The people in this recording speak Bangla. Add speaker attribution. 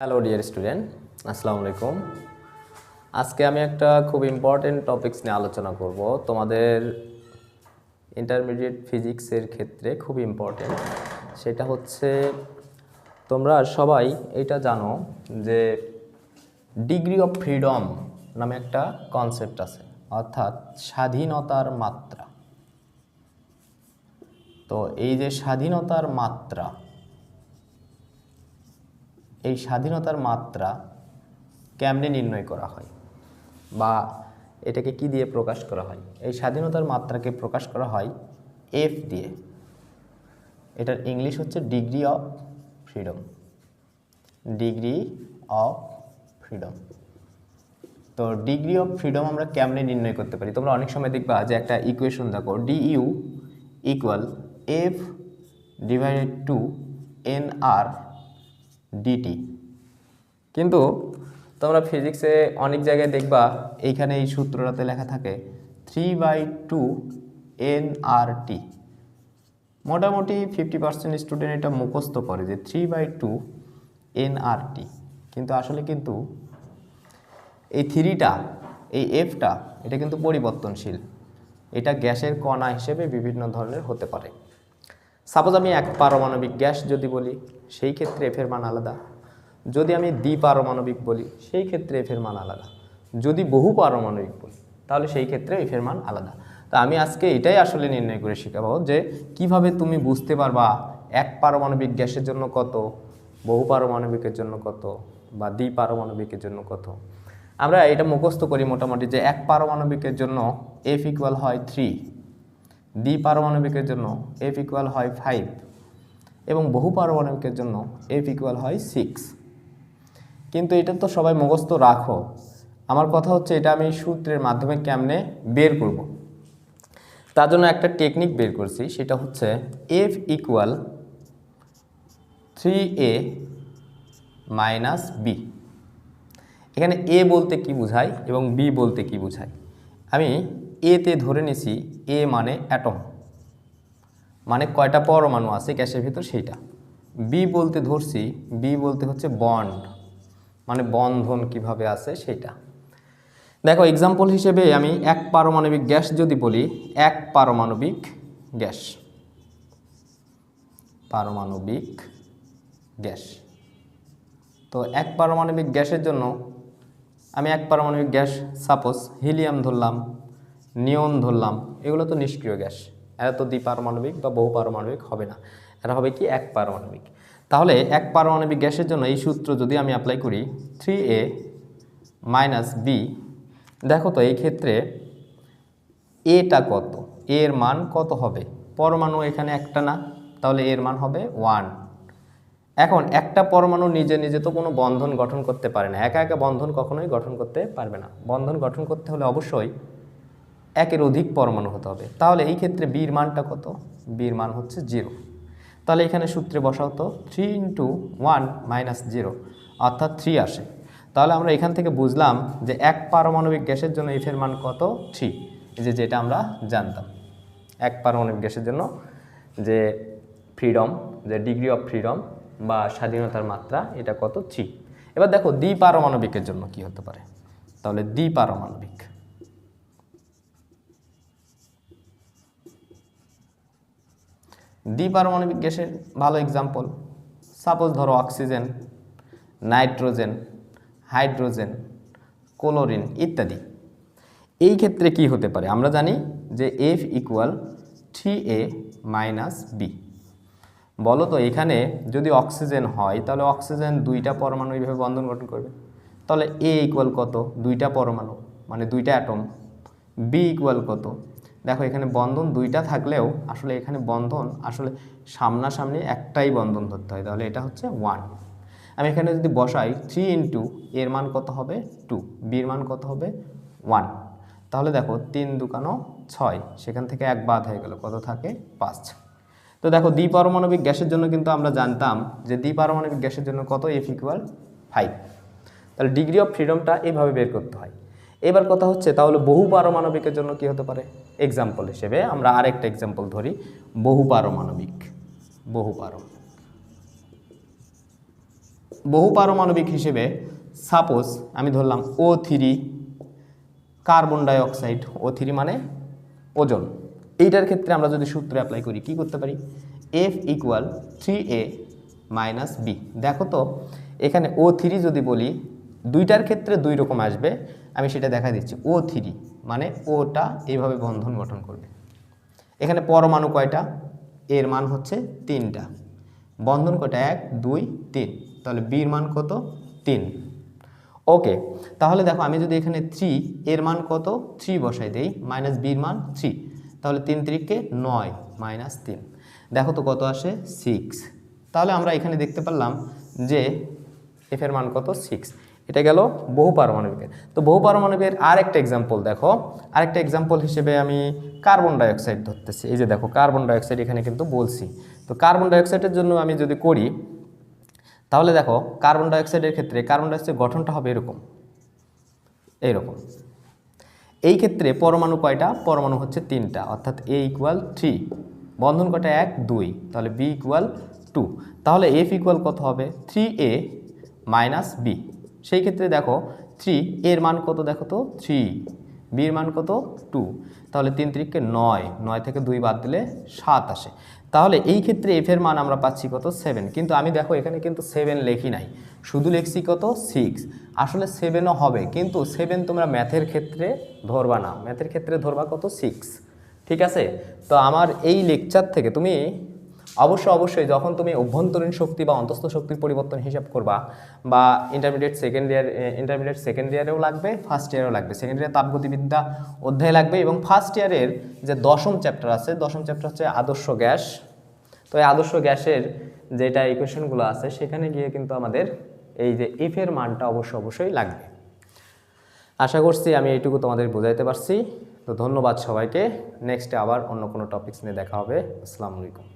Speaker 1: হ্যালো ডিয়ার স্টুডেন্ট আসসালামু আলাইকুম আজকে আমি একটা খুব ইম্পর্টেন্ট টপিকস নিয়ে আলোচনা করব। তোমাদের ইন্টারমিডিয়েট ফিজিক্সের ক্ষেত্রে খুব ইম্পর্টেন্ট সেটা হচ্ছে, তোমরা সবাই এটা জানো যে ডিগ্রি অফ ফ্রিডম নামে একটা কনসেপ্ট আছে, অর্থাৎ স্বাধীনতার মাত্রা। তো এই যে স্বাধীনতার মাত্রা এই স্বাধীনতার মাত্রা কেমনে নির্ণয় করা হয়? বা এটাকে কি দিয়ে প্রকাশ করা হয়? এই স্বাধীনতার মাত্রাকে প্রকাশ করা হয় এফ দিয়ে। এটার ইংলিশ হচ্ছে degree of freedom. Degree of freedom. তো ডিগ্রি অফ ফ্রিডম আমরা কেমনে নির্ণয় করতে পারি? তোমরা অনেক সময় দেখবা যে একটা ইকুয়েশন দেখো D U equal F divided to N R DT কিন্তু তোমরা ফিজিক্সে অনেক জায়গায় দেখবা, এইখানে এই সূত্রটাতে লেখা থাকে three by two N R T মোটামুটি ফিফটি পার্সেন্ট স্টুডেন্ট এটা মুখস্থ করে যে three by two N R T কিন্তু আসলে কিন্তু এই থ্রিটা, এই এফটা এটা কিন্তু পরিবর্তনশীল। এটা গ্যাসের কণা হিসেবে বিভিন্ন ধরনের হতে পারে। সাপোজ আমি এক পারমাণবিক গ্যাস যদি বলি, সেই ক্ষেত্রে এফের মান আলাদা। যদি আমি দ্বিপারমাণবিক বলি, সেই ক্ষেত্রে এফের মান আলাদা। যদি বহু পারমাণবিক বলি, তাহলে সেই ক্ষেত্রে এফের মান আলাদা। তা আমি আজকে এটাই আসলে নির্ণয় করে শেখাবো যে, কীভাবে তুমি বুঝতে পারবা এক পারমাণবিক গ্যাসের জন্য কত, বহু পারমাণবিকের জন্য কত, বা দ্বিপারমাণবিকের জন্য কত। আমরা এটা মুখস্থ করি মোটামুটি যে এক পারমাণবিকের জন্য এফ ইকুয়াল হয় থ্রি দ্বিপারমাণবিকের জন্য এফ ইকুয়াল হয় ফাইভ এবং বহু পারমাণবিকের জন্য এফ ইকুয়াল হয় সিক্স কিন্তু এটা তো সবাই মুখস্থ রাখো। আমার কথা হচ্ছে এটা আমি সূত্রের মাধ্যমে কেমনে বের করব? তার জন্য একটা টেকনিক বের করছি, সেটা হচ্ছে F equal three A minus B এখানে এ বলতে কি বোঝায় এবং বি বলতে কি বোঝায়? আমি এতে ধরে নিছি এ মানে অ্যাটম মানে কয়টা পরমাণু আছে গ্যাসের ভিতর সেইটা। বি বলতে ধরছি বি বলতে হচ্ছে বন্ড মানে বন্ধন কীভাবে আছে সেটা দেখো এক্সাম্পল হিসেবে আমি এক পারমাণবিক গ্যাস যদি বলি, এক পারমাণবিক গ্যাস। পারমাণবিক গ্যাস। তো এক পারমাণবিক গ্যাসের জন্য আমি এক পারমাণবিক গ্যাস সাপোজ হিলিয়াম ধরলাম। নিয়ন ধরলাম, এগুলো তো নিষ্ক্রিয় গ্যাস। এরা তো দ্বিপারমাণবিক বা বহু পারমাণবিক হবে না। এরা হবে কি এক পারমাণবিক তাহলে এক পারমাণবিক গ্যাসের জন্য এই সূত্র যদি আমি অ্যাপ্লাই করি থ্রি এ মাইনাস বি দেখো তো এই ক্ষেত্রে এটা কত? এর মান কত হবে? পরমাণু এখানে একটা না, তাহলে এর মান হবে ওয়ান এখন একটা পরমাণু নিজে নিজে তো কোনো বন্ধন গঠন করতে পারে না। একা একা বন্ধন কখনোই গঠন করতে পারবে না। বন্ধন গঠন করতে হলে অবশ্যই একের অধিক পরমাণু হতে হবে। তাহলে এই ক্ষেত্রে বির মানটা কত? বির মান হচ্ছে জিরো তাহলে এখানে সূত্রে বসাও তো three into one minus zero অর্থাৎ থ্রি আসে। তাহলে আমরা এখান থেকে বুঝলাম যে এক পারমাণবিক গ্যাসের জন্য এফের মান কত? থ্রি যে যেটা আমরা জানতাম। এক পারমাণবিক গ্যাসের জন্য যে ফ্রিডম যে ডিগ্রি অফ ফ্রিডম বা স্বাধীনতার মাত্রা, এটা কত? থ্রি এবার দেখো দ্বিপারমাণবিকের জন্য কি হতে পারে? তাহলে দ্বিপারমাণবিক দ্বিপারমাণবিক গ্যাসের ভালো এক্সাম্পল সাপোজ ধরো অক্সিজেন নাইট্রোজেন হাইড্রোজেন ক্লোরিন ইত্যাদি। এই ক্ষেত্রে কি হতে পারে? আমরা জানি যে F equal three A minus B বলো তো, এখানে যদি অক্সিজেন হয়, তাহলে অক্সিজেন দুইটা পরমাণু এইভাবে বন্ধন গঠন করবে। তাহলে এ ইকুয়াল কত? দুইটা পরমাণু মানে দুইটা অ্যাটম বি ইকুয়াল কত? দেখো, এখানে বন্ধন দুইটা থাকলেও আসলে এখানে বন্ধন আসলে সামনাসামনি একটাই বন্ধন ধরতে হয়। তাহলে এটা হচ্ছে ওয়ান আমি এখানে যদি বসাই থ্রি ইন্টু এর মান কত হবে? টু বির মান কত হবে? ওয়ান তাহলে দেখো, তিন দুকানো ছয়, সেখান থেকে এক বাদ হয়ে গেল। কত থাকে? পাঁচ। তো দেখো, দ্বিপারমাণবিক গ্যাসের জন্য কিন্তু আমরা জানতাম যে দ্বিপারমাণবিক গ্যাসের জন্য কত? এফ ইকুয়াল ফাইভ তাহলে ডিগ্রি অফ ফ্রিডমটা এইভাবে বের করতে হয়। এবার কথা হচ্ছে তাহলে বহু পারমাণবিকের জন্য কি হতে পারে? এক্সাম্পল হিসেবে আমরা আরেকটা এক্সাম্পল ধরি। বহু পারমাণবিক বহু পারমাণবিক। বহু পারমাণবিক হিসেবে সাপোজ আমি ধরলাম O three carbon dioxide O three মানে ওজন। এইটার ক্ষেত্রে আমরা যদি সূত্র অ্যাপ্লাই করি, কি করতে পারি? F equal three A minus B দেখো তো, এখানে ও থ্রি যদি বলি, দুইটার ক্ষেত্রে দুই রকম আসবে। আমি সেটা দেখা দিচ্ছি। ও থ্রি মানে ওটা এইভাবে বন্ধন গঠন করবে। এখানে পরমাণু কয়টা? এর মান হচ্ছে তিনটা। বন্ধন কয়টা? এক, দুই, তিন। তাহলে বির মান কত? তিন। ওকে তাহলে দেখো আমি যদি এখানে থ্রি এর মান কত? থ্রি বসাই দেই মাইনাস বির মান থ্রি তাহলে তিন তিরিককে নয় মাইনাস তিন। দেখো তো কত আসে? সিক্স তাহলে আমরা এখানে দেখতে পারলাম যে এফের মান কত? সিক্স এটা গেল বহু পারমাণবিকের। তো বহু পারমাণবিকের আরেকটা এক্সাম্পল দেখো। আরেকটা এক্সাম্পল হিসেবে আমি কার্বন ডাইঅক্সাইড ধরতেছি। এই যে দেখো কার্বন ডাইঅক্সাইড এখানে কিন্তু বলছি। তো কার্বন ডাইঅক্সাইডের জন্য আমি যদি করি, তাহলে দেখো কার্বন ডাইঅক্সাইডের ক্ষেত্রে কার্বন ডাইঅক্সাইড গঠনটা হবে এরকম। এইরকম। এই ক্ষেত্রে পরমাণু কয়টা? পরমাণু হচ্ছে তিনটা, অর্থাৎ এ ইকুয়াল থ্রি বন্ধন কয়টা? এক, দুই। তাহলে বি ইকুয়াল টু তাহলে এফ ইকুয়াল কত হবে? থ্রি এ মাইনাস বি সেই ক্ষেত্রে দেখো থ্রি এর মান কত দেখো তো? থ্রি বির মান কত? টু তাহলে তিন তিরিককে নয় নয় থেকে দুই বাদ দিলে সাত আসে। তাহলে এই ক্ষেত্রে এফের মান আমরা পাচ্ছি কত? সেভেন কিন্তু আমি দেখো এখানে কিন্তু সেভেন লেখি নাই। শুধু লেখছি কত? সিক্স আসলে সেভেনও হবে, কিন্তু সেভেন তোমরা ম্যাথের ক্ষেত্রে ধরবা না। ম্যাথের ক্ষেত্রে ধরবা কত? সিক্স ঠিক আছে? তো আমার এই লেকচার থেকে তুমি অবশ্যই অবশ্যই যখন তুমি অভ্যন্তরীণ শক্তি বা অন্তস্থ শক্তির পরিবর্তন হিসাব করবা, বা intermediate second year intermediate second ইয়ারেও লাগবে ফার্স্ট ইয়ারেও লাগবে। সেকেন্ড ইয়ারে তাপগতিবিদ্যা অধ্যায় লাগবে এবং ফার্স্ট ইয়ারের যে দশম চ্যাপ্টার আছে, দশম চ্যাপ্টার হচ্ছে আদর্শ গ্যাস। তো এই আদর্শ গ্যাসের যেটা ইকুয়েশনগুলো আছে, সেখানে গিয়ে কিন্তু আমাদের এই যে এফের মানটা অবশ্যই অবশ্যই লাগবে। আশা করছি আমি এইটুকু তোমাদের বোঝাইতে পারছি। তো ধন্যবাদ সবাইকে। নেক্সটে আবার অন্য কোনো টপিকস নিয়ে দেখা হবে। আসসালামু আলাইকুম।